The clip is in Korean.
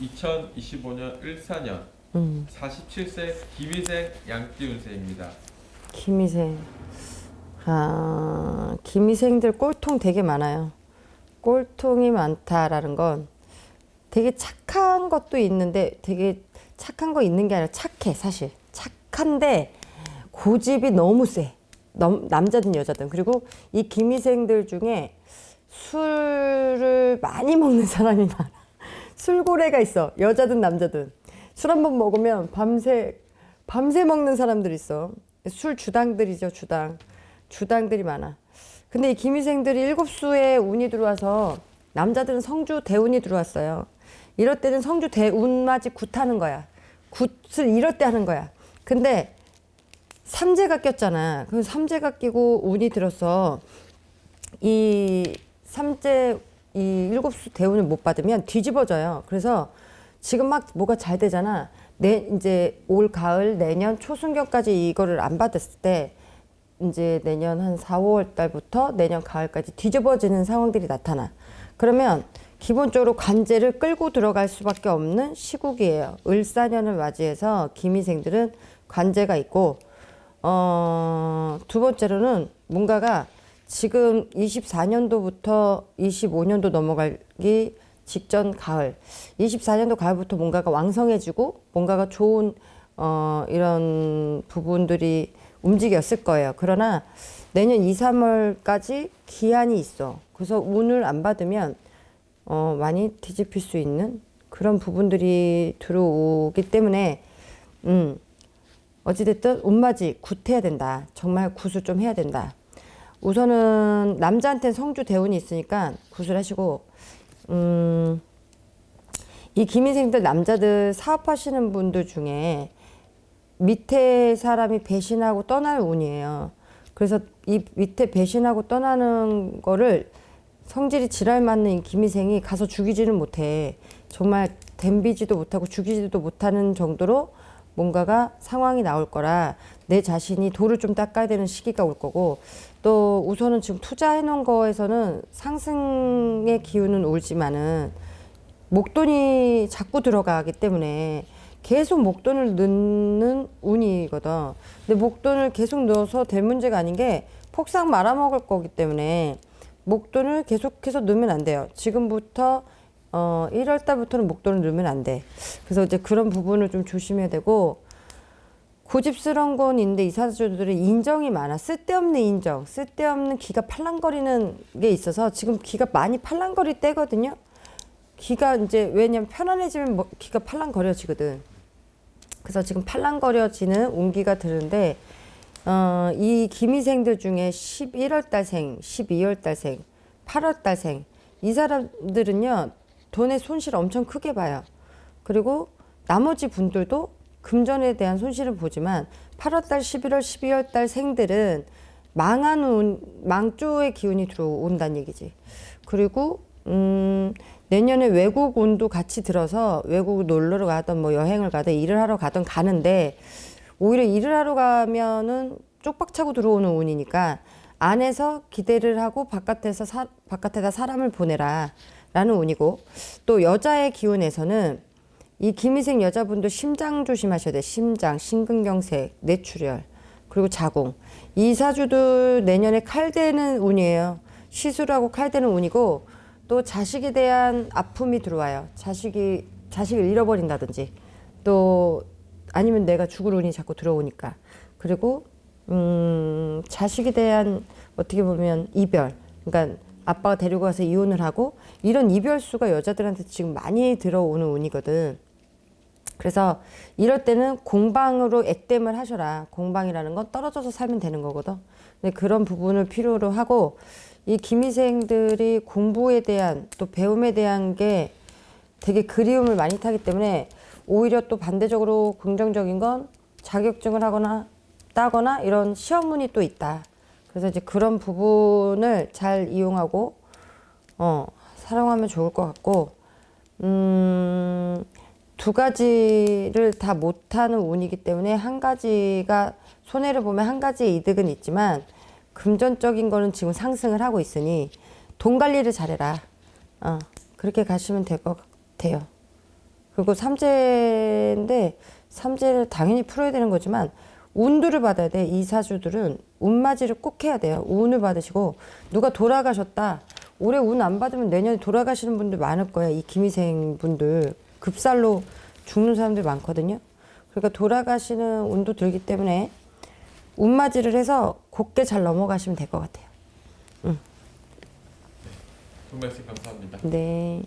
2025년 을사년 음. 47세 김희생 양띠운세입니다. 김희생. 아, 김희생들 꼴통 되게 많아요. 꼴통이 많다라는 건 되게 착한 것도 있는데 되게 착한 거 있는 게 아니라 착해, 사실. 착한데 고집이 너무 세. 넘- 남자든 여자든. 그리고 이 김희생들 중에 술을 많이 먹는 사람이 많아. 술고래가 있어. 여자든 남자든. 술 한 번 먹으면 밤새 밤새 먹는 사람들 있어. 술 주당들이죠, 주당. 주당들이 많아. 근데 이 김희생들이 일곱 수에 운이 들어와서 남자들은 성주 대운이 들어왔어요. 이럴 때는 성주 대운맞이 굿하는 거야. 굿을 이럴 때 하는 거야. 근데 삼재가 꼈잖아. 그 삼재가 끼고 운이 들어서 이 삼재 이 일곱 수 대운을 못 받으면 뒤집어져요. 그래서 지금 막 뭐가 잘 되잖아. 내 이제 올 가을 내년 초순경까지 이거를 안 받았을 때 이제 내년 한 4, 5월 달부터 내년 가을까지 뒤집어지는 상황들이 나타나. 그러면 기본적으로 관제를 끌고 들어갈 수밖에 없는 시국이에요. 을사년을 맞이해서 기미생들은 관제가 있고 어, 두 번째로는 뭔가가 지금 24년도부터 25년도 넘어가기 직전 가을, 24년도 가을부터 뭔가가 왕성해지고 뭔가가 좋은 어, 이런 부분들이 움직였을 거예요. 그러나 내년 2, 3월까지 기한이 있어. 그래서 운을 안 받으면 어, 많이 뒤집힐 수 있는 그런 부분들이 들어오기 때문에 음, 어찌됐든 운맞이 굿해야 된다. 정말 굿을 좀 해야 된다. 우선은 남자한테는 성주 대운이 있으니까 굿을 하시고 음, 이 김인생들 남자들 사업하시는 분들 중에 밑에 사람이 배신하고 떠날 운이에요. 그래서 이 밑에 배신하고 떠나는 거를 성질이 지랄 맞는 이 김희생이 가서 죽이지는 못해. 정말 댐비지도 못하고 죽이지도 못하는 정도로 뭔가가 상황이 나올 거라 내 자신이 돌을 좀 닦아야 되는 시기가 올 거고 또 우선은 지금 투자해 놓은 거에서는 상승의 기운은 올지만은 목돈이 자꾸 들어가기 때문에 계속 목돈을 넣는 운이거든. 근데 목돈을 계속 넣어서 될 문제가 아닌 게 폭삭 말아먹을 거기 때문에 목돈을 계속해서 넣으면 안 돼요. 지금부터 어 1월 달부터는 목돈을 넣으면 안 돼. 그래서 이제 그런 부분을 좀 조심해야 되고 고집스러운 건 있는데 이사주들은 인정이 많아. 쓸데없는 인정, 쓸데없는 기가 팔랑거리는 게 있어서 지금 기가 많이 팔랑거릴 때거든요. 기가 이제 왜냐면 편안해지면 뭐 기가 팔랑거려지거든. 그래서 지금 팔랑거려지는 운기가 드는데 어, 이 기미생들 중에 11월 달생, 12월 달생, 8월 달생 이 사람들은요 돈의 손실 엄청 크게 봐요. 그리고 나머지 분들도 금전에 대한 손실을 보지만 8월 달, 11월, 12월 달 생들은 망한 운, 망조의 기운이 들어온다는 얘기지. 그리고 음, 내년에 외국 운도 같이 들어서 외국 놀러 가든 뭐 여행을 가든 일을 하러 가든 가는데 오히려 일을 하러 가면은 쪽박 차고 들어오는 운이니까 안에서 기대를 하고 바깥에서 사, 바깥에다 사람을 보내라 라는 운이고 또 여자의 기운에서는 이 김희생 여자분도 심장 조심하셔야 돼. 심장, 심근경색, 뇌출혈, 그리고 자궁. 이 사주도 내년에 칼대는 운이에요. 시술하고 칼대는 운이고 또 자식에 대한 아픔이 들어와요. 자식이 자식을 잃어버린다든지 또 아니면 내가 죽을 운이 자꾸 들어오니까 그리고 음 자식에 대한 어떻게 보면 이별 그러니까 아빠가 데리고 가서 이혼을 하고 이런 이별수가 여자들한테 지금 많이 들어오는 운이거든. 그래서 이럴 때는 공방으로 액땜을 하셔라. 공방이라는 건 떨어져서 살면 되는 거거든. 근데 그런 부분을 필요로 하고 이 기미생들이 공부에 대한 또 배움에 대한 게 되게 그리움을 많이 타기 때문에 오히려 또 반대적으로 긍정적인 건 자격증을 하거나 따거나 이런 시험문이 또 있다. 그래서 이제 그런 부분을 잘 이용하고 어, 사용하면 좋을 것 같고 음, 두 가지를 다 못하는 운이기 때문에 한 가지가 손해를 보면 한 가지의 이득은 있지만 금전적인 거는 지금 상승을 하고 있으니 돈 관리를 잘해라. 어, 그렇게 가시면 될 것 같아요. 그리고 삼재인데 삼재를 당연히 풀어야 되는 거지만 운도를 받아야 돼. 이 사주들은 운맞이를 꼭 해야 돼요. 운을 받으시고 누가 돌아가셨다. 올해 운 안 받으면 내년에 돌아가시는 분들 많을 거야. 이 김희생 분들 급살로 죽는 사람들 많거든요. 그러니까 돌아가시는 운도 들기 때문에 운맞이를 해서 곱게 잘 넘어가시면 될 것 같아요. 좋은 말씀 감사합니다. 네.